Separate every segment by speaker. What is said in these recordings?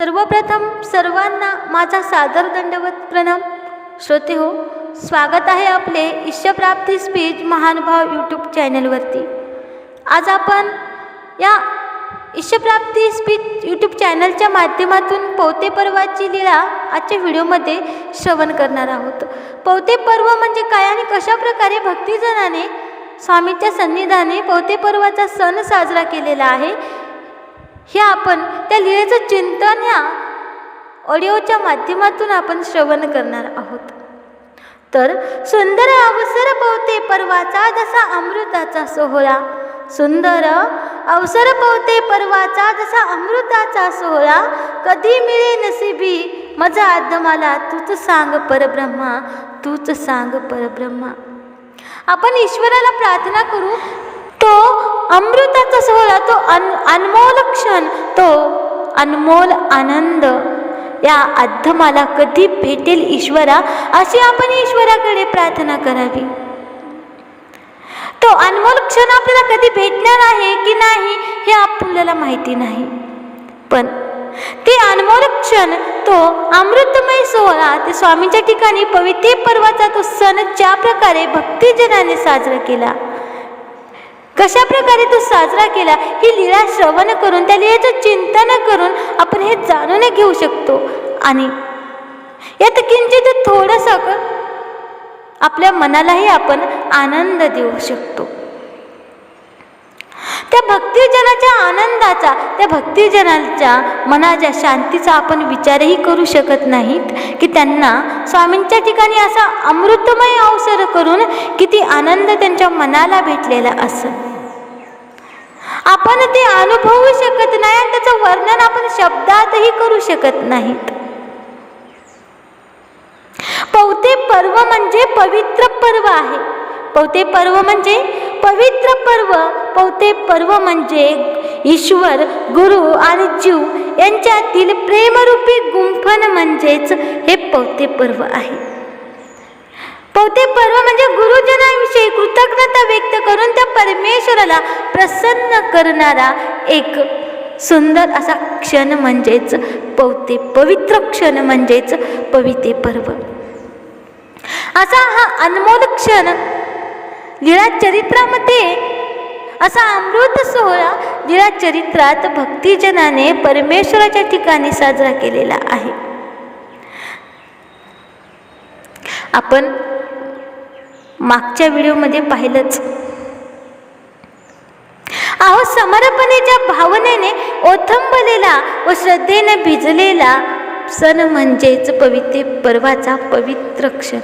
Speaker 1: सर्वप्रथम सर्वांना माझा सादर दंडवत प्रणाम. श्रोते हो स्वागत आहे आपले ईश्वप्राप्ती स्पीच महानुभाव यूट्यूब चॅनलवरती आज आपण या ईश्वप्राप्ती स्पीच यूट्यूब चॅनलच्या माध्यमातून पौते पर्वाची लीळा आजच्या व्हिडिओमध्ये श्रवण करणार आहोत. पौते पर्व म्हणजे काय आणि कशा प्रकारे भक्तिजनाने स्वामीच्या सन्निधाने पौते पर्वाचा सण साजरा केलेला आहे हे आपण त्या लिळेचं चिंतन ह्या ऑडिओच्या माध्यमातून आपण श्रवण करणार आहोत. तर सुंदर अवसर पवते पर्वाचा जसा अमृताचा सोहळा. सुंदर अवसर पवते पर्वाचा जसा अमृताचा सोहळा. कधी मिळे नसिबी मजा आदमाला तूच सांग परब्रह्मा तूच सांग परब्रह्मा. आपण ईश्वराला प्रार्थना करू तो अमृताचा सोहळा तो अन अनमोल क्षण तो अनमोल आनंद. या अध्दमाला कधी भेटेल ईश्वरा? अशी आपण ईश्वराकडे प्रार्थना करावी. तो अनमोल क्षण आपल्याला कधी भेटणार आहे की नाही हे आपल्याला माहिती नाही. पण ते अनमोल क्षण तो अमृतमय सोहळा ते स्वामींच्या ठिकाणी पवित्र पर्वाचा तो सण ज्या प्रकारे भक्तिजनाने साजरा केला कशा प्रकारे तो साजरा केला ही लीळा श्रवण करून त्या लीळेचं चिंतन करून आपण हे जाणून घेऊ शकतो. आणि यात किंचित थोडंसं आपल्या मनालाही आपण आनंद देऊ शकतो. त्या भक्तिजनाच्या आनंदाचा त्या भक्तिजनाच्या मनाच्या शांतीचा आपण विचारही करू शकत नाहीत की त्यांना स्वामींच्या ठिकाणी असा अमृतमय अवसर करून किती आनंद त्यांच्या मनाला भेटलेला असं आपण ते अनुभवू शकत नाही आणि त्याचं वर्णन आपण शब्दातही करू शकत नाहीत पौते पर्व म्हणजे पवित्र पर्व आहे. पवते पर्व म्हणजे पवित्र पर्व. पौते पर्व म्हणजे ईश्वर गुरु आणि जीव यांच्यातील प्रेमरूपी गुंफन म्हणजेच हे पौते पर्व आहे. पवते पर्व म्हणजे गुरुजनांविषयी कृतज्ञता व्यक्त करून त्या परमेश्वराला प्रसन्न करणारा एक सुंदर असा क्षण म्हणजेच पवते पवित्र क्षण म्हणजेच पविते पर्व. असा हा अनमोल क्षण लिळा चरित्रामध्ये असा अमृत सोहळा लिळा चरित्रात भक्तिजनाने परमेश्वराच्या ठिकाणी साजरा केलेला आहे. आपण मागच्या व्हिडिओमध्ये पाहिलंच. अहो समर्पणेच्या भावनेने ओथंबलेला व श्रद्धेने भिजलेला सण म्हणजेच पवित्र पर्वाचा पवित्र क्षण.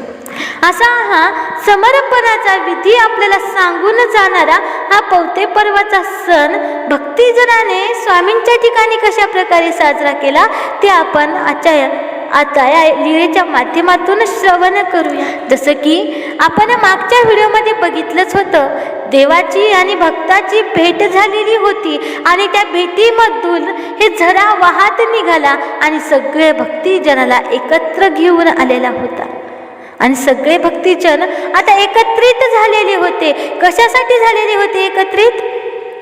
Speaker 1: असा हा समर्पणाचा विधी आपल्याला सांगून जाणारा हा पवते पर्वाचा सण भक्तिजनाने स्वामींच्या ठिकाणी कशा प्रकारे साजरा केला ते आपण आजच्या आता या लीळेच्या माध्यमातून श्रवण करूया. जसं की आपण मागच्या व्हिडिओमध्ये बघितलंच होतं देवाची आणि भक्ताची भेट झालेली होती आणि त्या भेटीमधून हे झरा वाहत निघाला आणि सगळे भक्तिजनाला एकत्र घेऊन आलेला होता. आणि सगळे भक्तिजन आता एकत्रित झालेले होते. कशासाठी झालेले होते एकत्रित?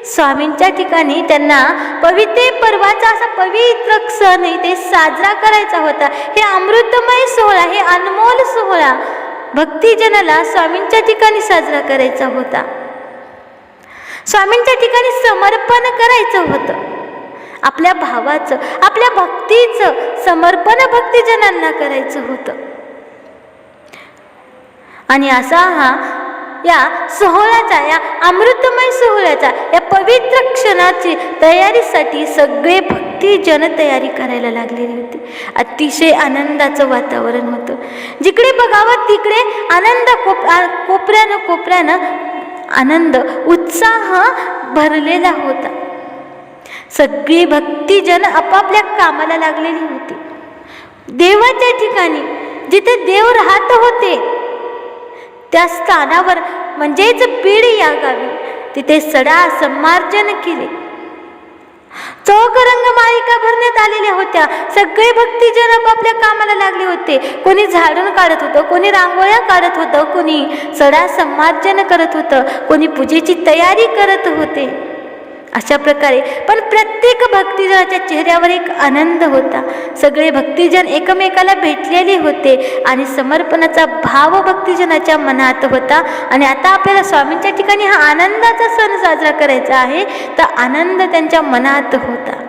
Speaker 1: स्वामींच्या ठिकाणी त्यांना पवित्र पर्वाचा असा पवित्र सण ते साजरा करायचा होता. हे अमृतमय सोहळा हे अनमोल सोहळा भक्तिजनाला स्वामींच्या ठिकाणी साजरा करायचा होता. स्वामींच्या ठिकाणी समर्पण करायचं होतं. आपल्या भावाचं आपल्या भक्तीचं समर्पण भक्तिजनांना करायचं होतं. आणि असा हा या सोहळ्याचा या अमृतमय सोहळ्याचा या पवित्र क्षणाची तयारीसाठी सगळे भक्तिजन तयारी करायला लागलेली होती. अतिशय आनंदाचं वातावरण होतं. जिकडे बघावं तिकडे आनंद कोप कोपऱ्यानं कोपऱ्यानं आनंद उत्साह भरलेला होता. सगळी भक्तिजन आपापल्या कामाला लागलेली होती. देवाच्या ठिकाणी जिथे देव राहत होते त्या स्थानावर म्हणजेच बीड या गावी. तिथे सडा संमार्जन केले. चौक रंग मालिका भरण्यात आलेल्या होत्या. सगळे भक्तिजन आपापल्या कामाला लागले होते. कोणी झाडून काढत होतं कोणी रांगोळ्या काढत होतं कोणी सडा संमार्जन करत होतं कोणी पूजेची तयारी करत होते. अशा प्रकारे. पण प्रत्येक भक्तिजनाच्या चेहऱ्यावर एक आनंद होता. सगळे भक्तिजन एकमेकाला भेटलेले होते आणि समर्पणाचा भाव भक्तिजनाच्या मनात होता. आणि आता आपल्याला स्वामींच्या ठिकाणी हा आनंदाचा सण साजरा करायचा आहे तर आनंद त्यांच्या मनात होता.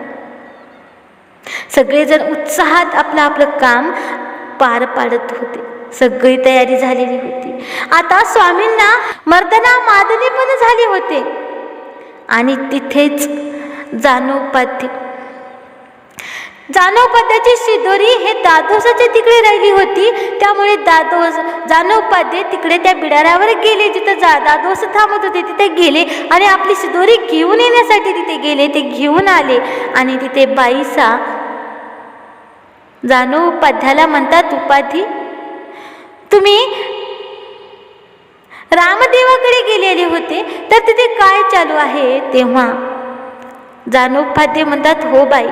Speaker 1: सगळेजण उत्साहात आपलं आपलं काम पार पाडत होते. सगळी तयारी झालेली होती. आता स्वामींना मर्दना मादनी पण झाली होते. आणि तिथेच जानोपाध्य जानोपाध्याची शिदोरी हे दादोसाच्या तिकडे राहिली होती. त्यामुळे दादोस जानोपाध्य तिकडे त्या बिडाऱ्यावर गेले. जिथं जा दादोस थांबत होते तिथे गेले. आणि आपली शिदोरी घेऊन येण्यासाठी तिथे गेले. ते घेऊन आले. आणि तिथे बाईसा जानोपाध्याला म्हणतात उपाधी तुम्ही रामदेवाकडे गेलेले होते. तर तिथे काय चालू आहे तेव्हा? जानोपाध्ये म्हणतात हो बाई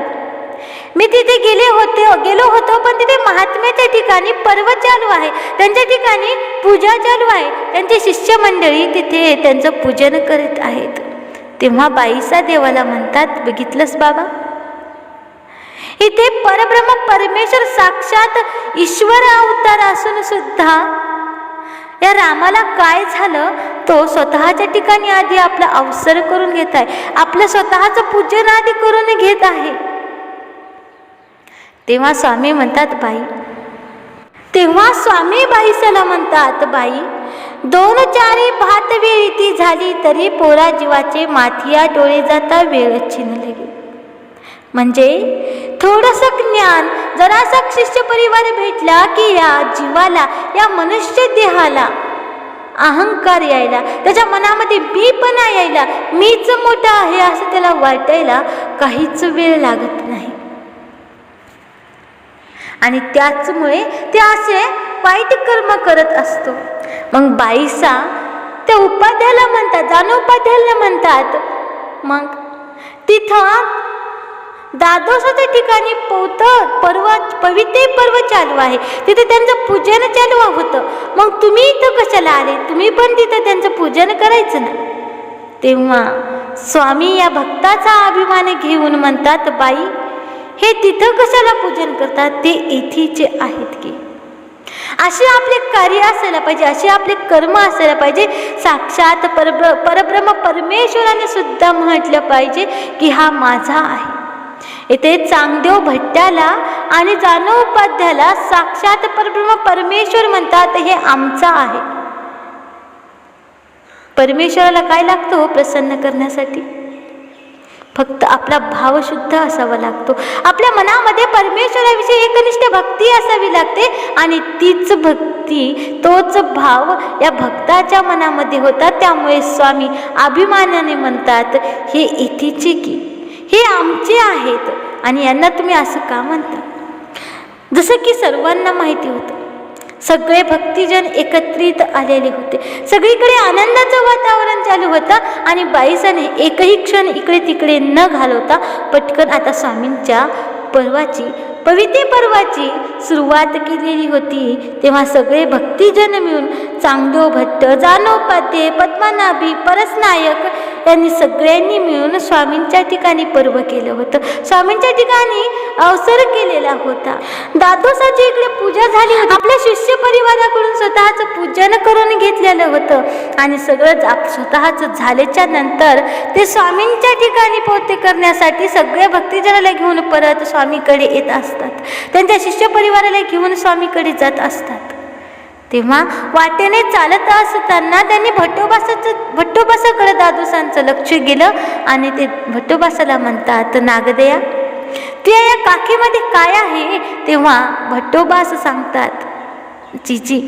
Speaker 1: मी तिथे गेले होते गेलो होतो पण तिथे महात्म्याच्या ठिकाणी पर्व चालू आहे. त्यांच्या ठिकाणी पूजा चालू आहे. त्यांचे शिष्यमंडळी तिथे त्यांचं पूजन करीत आहेत. तेव्हा बाईसा देवाला म्हणतात बघितलंस बाबा? इथे परब्रह्म परमेश्वर साक्षात ईश्वर अवतार असून सुद्धा या रामाला काय झालं? तो स्वतःच्या ठिकाणी आधी आपला अवसर करून घेत आहे. आपलं स्वतःचं पूजन आधी करून घेत आहे. तेव्हा स्वामी म्हणतात बाई. तेव्हा स्वामी बाईसाला म्हणतात बाई दोन चारी भात वेळी ती झाली तरी पोरा जीवाचे माथिया डोळे जाता वेळ छिन म्हणजे थोडंसं ज्ञान जरासा शिष्य परिवार भेटला की या जीवाला या मनुष्य देहाला. अहंकार यायला त्याच्या मनामध्ये मीपणा यायला मीच मोठा आहे असं त्याला वाटायला काहीच वेळ लागत नाही. आणि त्याचमुळे ते असे वाईट कर्म करत असतो. मग बाईसा त्या उपाध्याला म्हणतात जानोपाध्याला म्हणतात मग तिथं दादोसाच्या ठिकाणी पोत पर्व पवित्र पर्व चालू आहे. तिथे त्यांचं पूजन चालू होतं. मग तुम्ही इथं कशाला आले? तुम्ही पण तिथं त्यांचं पूजन करायचं ना? तेव्हा स्वामी या भक्ताचा अभिमान घेऊन म्हणतात बाई हे तिथं कशाला पूजन करतात? ते येथेचे आहेत की? असे आपले कार्य असायला पाहिजे असे आपले कर्म असायला पाहिजे. साक्षात परब्र परब्रह्म परमेश्वराने सुद्धा म्हटलं पाहिजे की हा माझा आहे. इथे चांगदेव भट्ट्याला आणि जानव उपाध्याला साक्षात परब्रह्म परमेश्वर म्हणतात हे आमचा आहे. परमेश्वराला काय लागतो हो प्रसन्न करण्यासाठी? फक्त आपला भाव शुद्ध असावा लागतो. आपल्या मनामध्ये परमेश्वराविषयी एकनिष्ठ भक्ती असावी लागते आणि तीच भक्ती तोच भाव या भक्ताच्या मनामध्ये होता त्यामुळे स्वामी अभिमानाने म्हणतात हे इथेचे की हे आमचे आहेत आणि यांना तुम्ही असं का म्हणता? जसं की सर्वांना माहिती होतं सगळे भक्तिजन एकत्रित आलेले होते. सगळीकडे आनंदाचं वातावरण चालू होतं आणि बाईसाने एकही क्षण इकडे तिकडे न घालवता पटकन आता स्वामींच्या पर्वाची पवित्र पर्वाची सुरुवात केलेली होती. तेव्हा सगळे भक्तिजन मिळून चांगदेव भट्ट जानोपाध्ये पद्मनाभी परसनायक यांनी सगळ्यांनी मिळून स्वामींच्या ठिकाणी पर्व केलं होतं. स्वामींच्या ठिकाणी अवसर केलेला होता. दादोसाची इकडे पूजा झाली आपल्या शिष्य परिवाराकडून स्वतःचं पूजन करून घेतलेलं होतं. आणि सगळं आप स्वतःचं झाल्याच्यानंतर ते स्वामींच्या ठिकाणी पोते करण्यासाठी सगळ्या भक्तिजनाला घेऊन परत स्वामीकडे येत असतात. त्यांच्या शिष्य परिवाराला घेऊन स्वामीकडे जात असतात. तेव्हा वाटेने चालत असताना त्यांनी भट्टोबासाचं भट्टोबासाकडे दादूसांचं लक्ष गेलं आणि ते भट्टोबासाला म्हणतात नागदया त्या या काकीमध्ये काय आहे? तेव्हा भट्टोबास सांगतात जीजी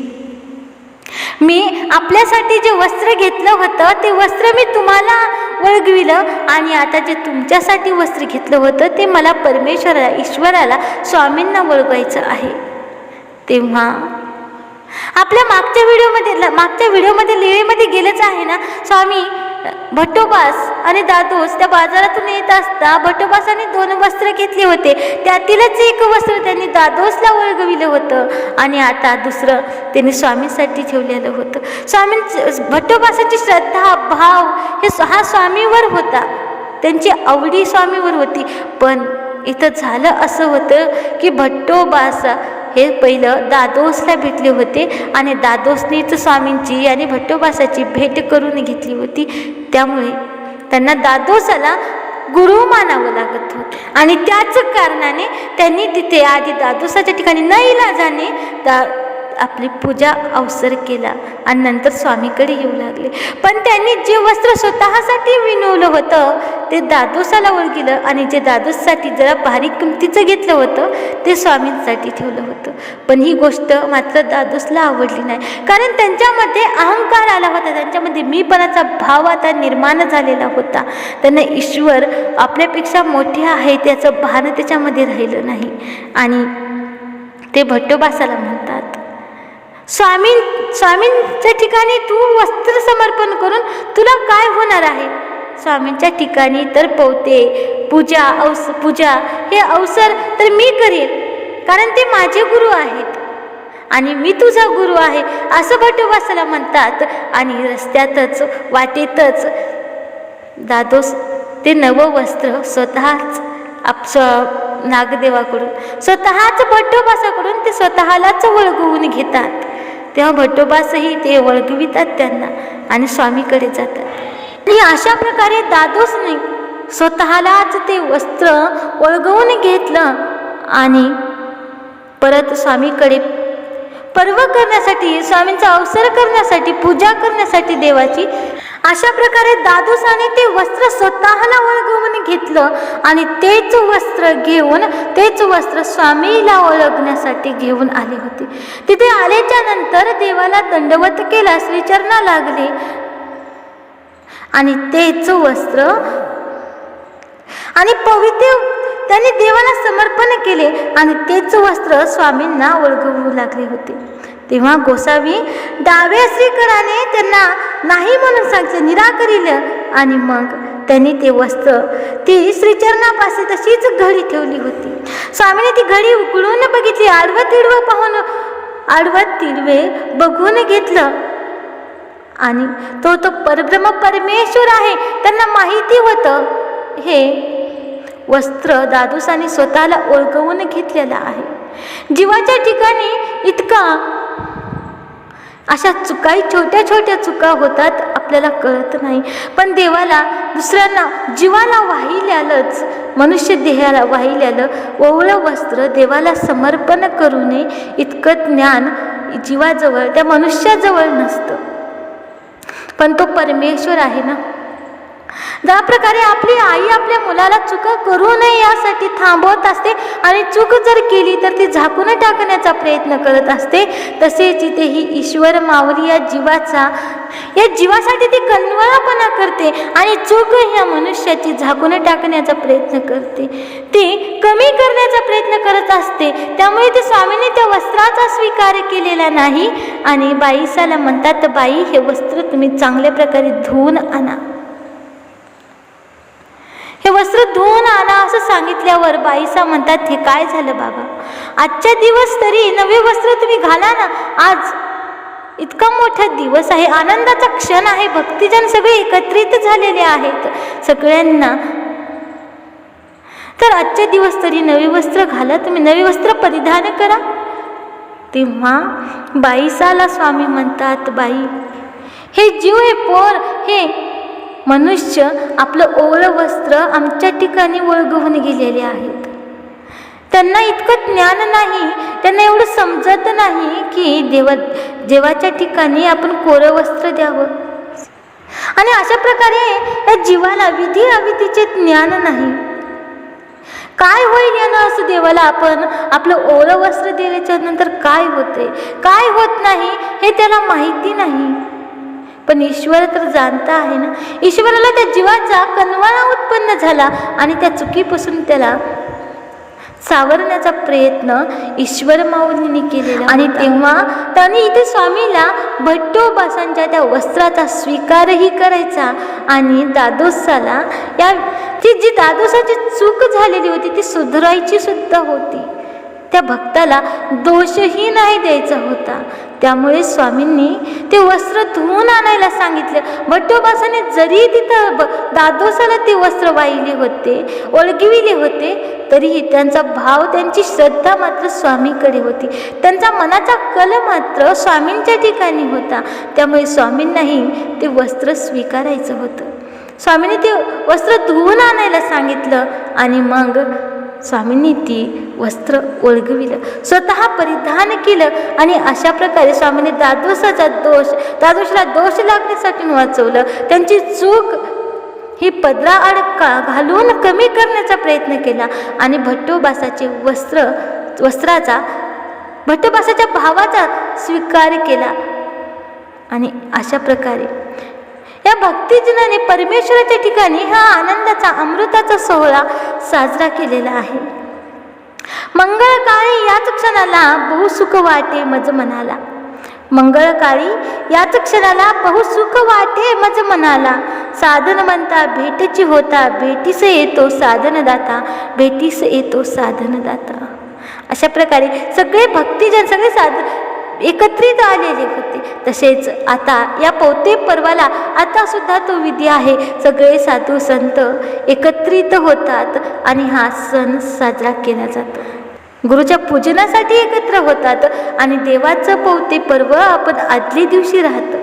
Speaker 1: मी आपल्यासाठी जे वस्त्र घेतलं होतं ते वस्त्र मी तुम्हाला वळगविलं आणि आता जे तुमच्यासाठी वस्त्र घेतलं होतं ते मला परमेश्वराला ईश्वराला स्वामींना वळवायचं आहे. तेव्हा आपल्या मागच्या व्हिडिओमध्ये मागच्या व्हिडिओमध्ये लिळेमध्ये गेलेच आहे ना? स्वामी भट्टोबास आणि दादूस त्या बाजारातून येत असता भट्टोबासाने दोन वस्त्र घेतले होते. त्यातीलच एक वस्त्र त्यांनी दादोसला वळगविलं होतं. आणि आता दुसरं त्यांनी स्वामींसाठी ठेवलेलं होतं. स्वामी भट्टोबासाची श्रद्धा भाव हे हा स्वामीवर होता. त्यांची आवडी स्वामीवर होती. पण इथं झालं असं होतं की भट्टोबास हे पहिलं दादोसला भेटले होते आणि दादोसनीच स्वामींची आणि भट्टोबासाची भेट करून घेतली होती. त्यामुळे त्यांना दादोसाला गुरु मानावं लागत होतं. आणि त्याच कारणाने त्यांनी तिथे आधी दादोसाच्या ठिकाणी न इलाजाने दा आपली पूजा अवसर केला आणि नंतर स्वामीकडे येऊ लागले. पण त्यांनी जे वस्त्र स्वतःसाठी विणवलं होतं ते दादोसाला ओळखिलं आणि जे दादोससाठी जरा भारी किमतीचं घेतलं होतं ते स्वामींसाठी ठेवलं होतं. पण ही गोष्ट मात्र दादोसला आवडली नाही. कारण त्यांच्यामध्ये अहंकार आला होता. त्यांच्यामध्ये मीपणाचा भाव आता निर्माण झालेला होता. त्यांना ईश्वर आपल्यापेक्षा मोठे आहे त्याचं भान त्याच्यामध्ये राहिलं नाही. आणि ते भट्टोबासाला म्हणतात स्वामी स्वामींच्या ठिकाणी तू वस्त्र समर्पण करून तुला काय होणार आहे? स्वामींच्या ठिकाणी तर पोहते. पूजा अवस पूजा हे अवसर तर मी करेल कारण ते माझे गुरु आहेत. आणि मी तुझा गुरु आहे असं भट्टोबासाला म्हणतात. आणि रस्त्यातच वाटेतच दादोस ते नवं वस्त्र स्वतःच आप नागदेवाकडून स्वतःच भट्टोबासाकडून ते स्वतःलाच वळगवून घेतात. तेव्हा भट्टोबासही ते वळगवितात त्यांना आणि स्वामीकडे जातात. आणि अशा प्रकारे दादोसने स्वतःलाच ते वस्त्र वळगवून घेतलं आणि परत स्वामीकडे पर्व करण्यासाठी स्वामींचा अवसर करण्यासाठी पूजा करण्यासाठी देवाची अशा प्रकारे दादोसाने ते वस्त्र स्वतःला ओळखवून घेतलं आणि तेच वस्त्र घेऊन तेच वस्त्र स्वामीला ओळखण्यासाठी घेऊन आले होते. तिथे आल्याच्यानंतर देवाला दंडवत केल्यास विचारणा लागले. आणि तेच वस्त्र. आणि पवित्र त्यांनी देवाला समर्पण केले आणि तेच वस्त्र स्वामींना ओळखवू लागले होते. तेव्हा गोसावी डाव्या श्रीकराने त्यांना नाही म्हणून सांगितले निराकरिलं आणि मग त्यांनी ते वस्त्र ती श्रीचरणापाशी तशीच घडी ठेवली होती. स्वामीने ती घडी उकळून बघितली आडवं तिडवं पाहून आडवं तिडवे बघून घेतलं. आणि तो तो परब्रह्म परमेश्वर आहे त्यांना माहिती होतं. हे वस्त्र दादूसाने स्वतःला ओळखवून घेतलेलं आहे. जीवाच्या ठिकाणी इतका अशा चुकाही छोट्या छोट्या चुका होतात आपल्याला कळत नाही. पण देवाला दुसऱ्यांना जीवाला वाहिल्यालंच मनुष्य देहाला वाहिल्यालं ओवळं वस्त्र देवाला समर्पण करू नये इतकं ज्ञान जीवाजवळ त्या मनुष्याजवळ नसतं. पण तो परमेश्वर आहे ना? ज्या प्रकारे आपली आई आपल्या मुलाला चुका करू नये यासाठी थांबवत असते आणि चूक जर केली तर ती झाकून टाकण्याचा प्रयत्न करत असते तसेच इथे ही ईश्वर मावली या जीवाचा या जीवासाठी ती कन्वळापणा करते आणि चूक ह्या मनुष्याची झाकून टाकण्याचा प्रयत्न करते. ती कमी करण्याचा प्रयत्न करत असते त्यामुळे ते स्वामीने त्या वस्त्राचा स्वीकार केलेला नाही आणि बाईसाला म्हणतात बाई हे वस्त्र तुम्ही चांगल्या प्रकारे धुवून आणा. हे वस्त्र धुवून आणा असं सांगितल्यावर बाईसा म्हणतात हे काय झालं बाबा? आजच्या दिवस तरी नवे वस्त्र तुम्ही घाला ना. आज इतका मोठा दिवस आहे. आनंदाचा क्षण आहे. भक्तिजन सगळे एकत्रित झालेले आहेत सगळ्यांना. तर आजच्या दिवस तरी नवे वस्त्र घाला. तुम्ही नवे वस्त्र परिधान करा. तेव्हा बाईसाला स्वामी म्हणतात बाई हे जीव हे पोर हे मनुष्य आपलं ओळं वस्त्र आमच्या ठिकाणी वळगवून गेलेले आहेत त्यांना इतकं ज्ञान नाही त्यांना एवढं समजत नाही की देवा देवाच्या ठिकाणी आपण कोरं वस्त्र द्यावं. आणि अशा प्रकारे या जीवाला विधी अविधीचे ज्ञान नाही. काय होईल यानं असं देवाला आपण आपलं ओळं वस्त्र दिल्याच्या नंतर काय होते? काय होत नाही हे त्याला माहिती नाही. पण ईश्वर तर जाणता आहे ना? ईश्वराला त्या जीवाचा कनवाळा उत्पन्न झाला आणि त्या चुकीपासून त्याला सावरण्याचा प्रयत्न ईश्वर माऊलींनी केलेला आणि तेव्हा त्यांनी इथे स्वामीला भट्टोबासांच्या त्या वस्त्राचा स्वीकारही करायचा आणि दादोसाला या ती जी दादोसाची चूक झालेली होती ती सुधारायची सुद्धा होती. त्या भक्ताला दोषही नाही द्यायचा होता. त्यामुळे स्वामींनी ते वस्त्र धुवून आणायला सांगितलं. भट्टोबासाने जरी तिथं ब दादोसाला ते वस्त्र वाहिले होते ओळगिविले होते तरीही त्यांचा भाव त्यांची श्रद्धा मात्र स्वामीकडे होती. त्यांचा मनाचा कल मात्र स्वामींच्या ठिकाणी होता. त्यामुळे स्वामींनाही ते वस्त्र स्वीकारायचं होतं. स्वामींनी ते वस्त्र धुवून आणायला सांगितलं आणि मग स्वामींनी ती वस्त्र ओळगविलं. स्वतः परिधान केलं आणि अशा प्रकारे स्वामींनी दादोसाचा दोष दादोशाला दोष लागण्यासाठी वाचवलं. त्यांची चूक ही पदराआड का घालून कमी करण्याचा प्रयत्न केला आणि भट्टोबासाचे वस्त्र वस्त्राचा भट्टोबासाच्या भावाचा स्वीकार केला. आणि अशा प्रकारे या भक्तिजनाने परमेश्वराच्या ठिकाणी हा आनंदाचा अमृताचा सोहळा साजरा केलेला आहे. मंगळकाळी याच क्षणाला बहुसुख वाटे मज मनाला. मंगळकाळी याच क्षणाला बहुसुख वाटे मज मनाला. साधन म्हणता भेटची होता भेटीस येतो साधनदाता भेटीस येतो साधनदाता. अशा प्रकारे सगळे भक्तिजन सगळे साध एकत्रित आलेले होते. तसेच आता या पौते पर्वाला आता सुद्धा तो विधी आहे. सगळे साधू संत एकत्रित होतात आणि हा सण साजरा केला जातो. गुरुच्या पूजनासाठी एकत्र होतात आणि देवाचं पौते पर्व आपण आदल्या दिवशी राहतो.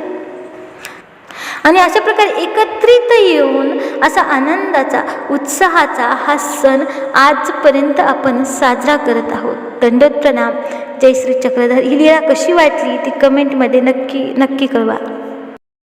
Speaker 1: आणि अशा प्रकारे एकत्रित येऊन असा आनंदाचा उत्साहाचा हा सण आजपर्यंत आपण साजरा करत आहोत. दंडत प्रणाम. जयश्री चक्रधर ही लीला कशी वाटली ती कमेंटमध्ये नक्की नक्की कळवा.